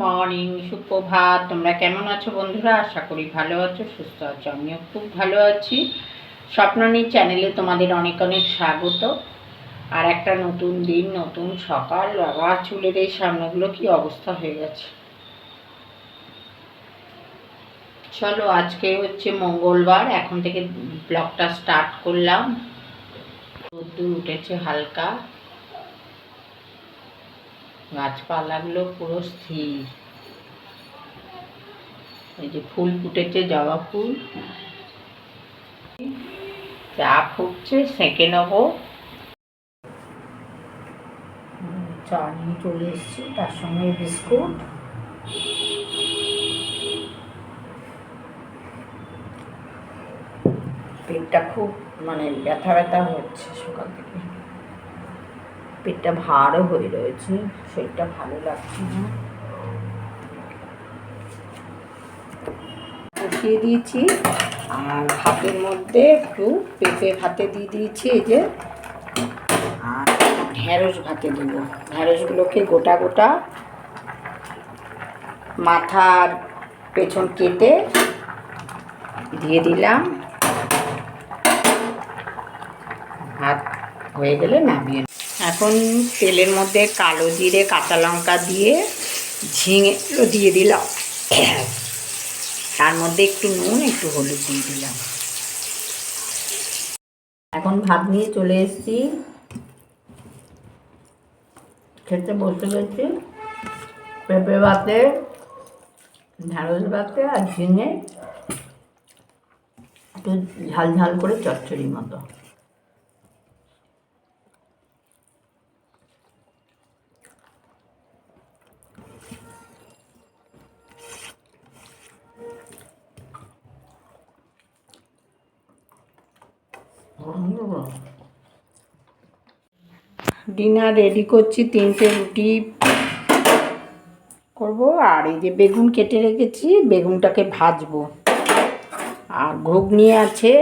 Morning, সুপ্রভাত। তোমরা কেমন আছো বন্ধুরা? আশা করি ভালো আছো, সুস্থ আছো, আমিও খুব ভালো আছি। স্বপ্ননীর চ্যানেলে তোমাদের অনেক অনেক স্বাগত। আর একটা নতুন দিন, নতুন সকাল বাবা চুলের এই সামনেগুলো কি অবস্থা হয়ে গেছে। চলো, আজকে হচ্ছে মঙ্গলবার, এখন থেকে ব্লগটা স্টার্ট করলাম। রোদ্দুর উঠেছে হালকা। গাছপালাগুলো পুরো স্থির। এই যে ফুল ফুটেছে, জবা ফুল। চা ফুটছে, সেঁকে নেব। চা নিয়ে চলে এসেছি, তার সঙ্গে বিস্কুট। পেটটা খুব মানে ব্যথা ব্যথা হচ্ছে সকাল থেকে। পেটটা ভারও হয়ে রয়েছে, শরীরটা ভালো লাগছে না। বসিয়ে দিয়েছি, আর ভাতের মধ্যে একটু পেঁপে ভাতে দিয়ে দিয়েছি, এই যে। আর ঢ্যাঁড়স ভাতে দেবো। ঢ্যাঁড়সগুলোকে গোটা গোটা মাথার পেছন কেটে দিয়ে দিলাম। ভাত হয়ে গেলে নামিয়ে এখন তেলের মধ্যে কালো জিরে, কাঁচা লঙ্কা দিয়ে ঝিঙে দিয়ে দিলাম। তার মধ্যে একটু নুন, একটু হলুদ দিয়ে দিলাম। এখন ভাত নিয়ে চলে এসেছি। খেতে বসে গেছি পেঁপে ভাতে, ঢ্যাঁড়স ভাতে আর ঝিঙে, একটু ঝাল ঝাল করে চচ্চড়ি মতো। ডিনার রেডি করছি, তিনটে রুটি করব, আর এই যে বেগুন কেটে রেখেছি, বেগুনটাকে ভাজবো। আর ঘুগনি আছে।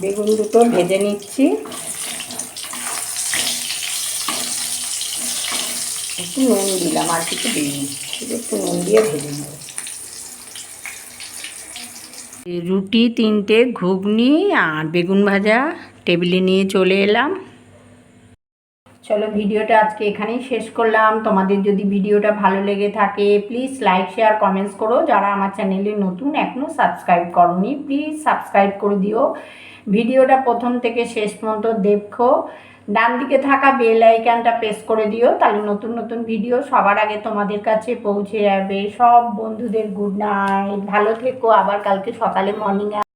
বেগুন দুটো ভেজে নিচ্ছি। একটু নুন দিলাম, আর কিছু দিইনি। একটু নুন দিয়ে ভেজে নেব। রুটি তিনটে ঘুগনি আর বেগুন ভাজা টেবিলে নিয়ে চলে এলাম। চলো ভিডিওটা আজকে এখানেই শেষ করলাম। তোমাদের যদি ভিডিওটা ভালো লেগে থাকে প্লিজ লাইক শেয়ার কমেন্টস করো। যারা আমার চ্যানেলে নতুন এখনও সাবস্ক্রাইব করনি প্লিজ সাবস্ক্রাইব করে দিও। ভিডিওটা প্রথম থেকে শেষ পর্যন্ত দেখো। ডান দিকে থাকা বেল আইকনটা প্রেস করে দিও। তাহলে নতুন নতুন ভিডিও সবার আগে তোমাদের কাছে পৌঁছে যাবে। সব বন্ধুদের গুড নাইট ভালো থেকো। আবার কালকে সকালে মর্নিংয়ে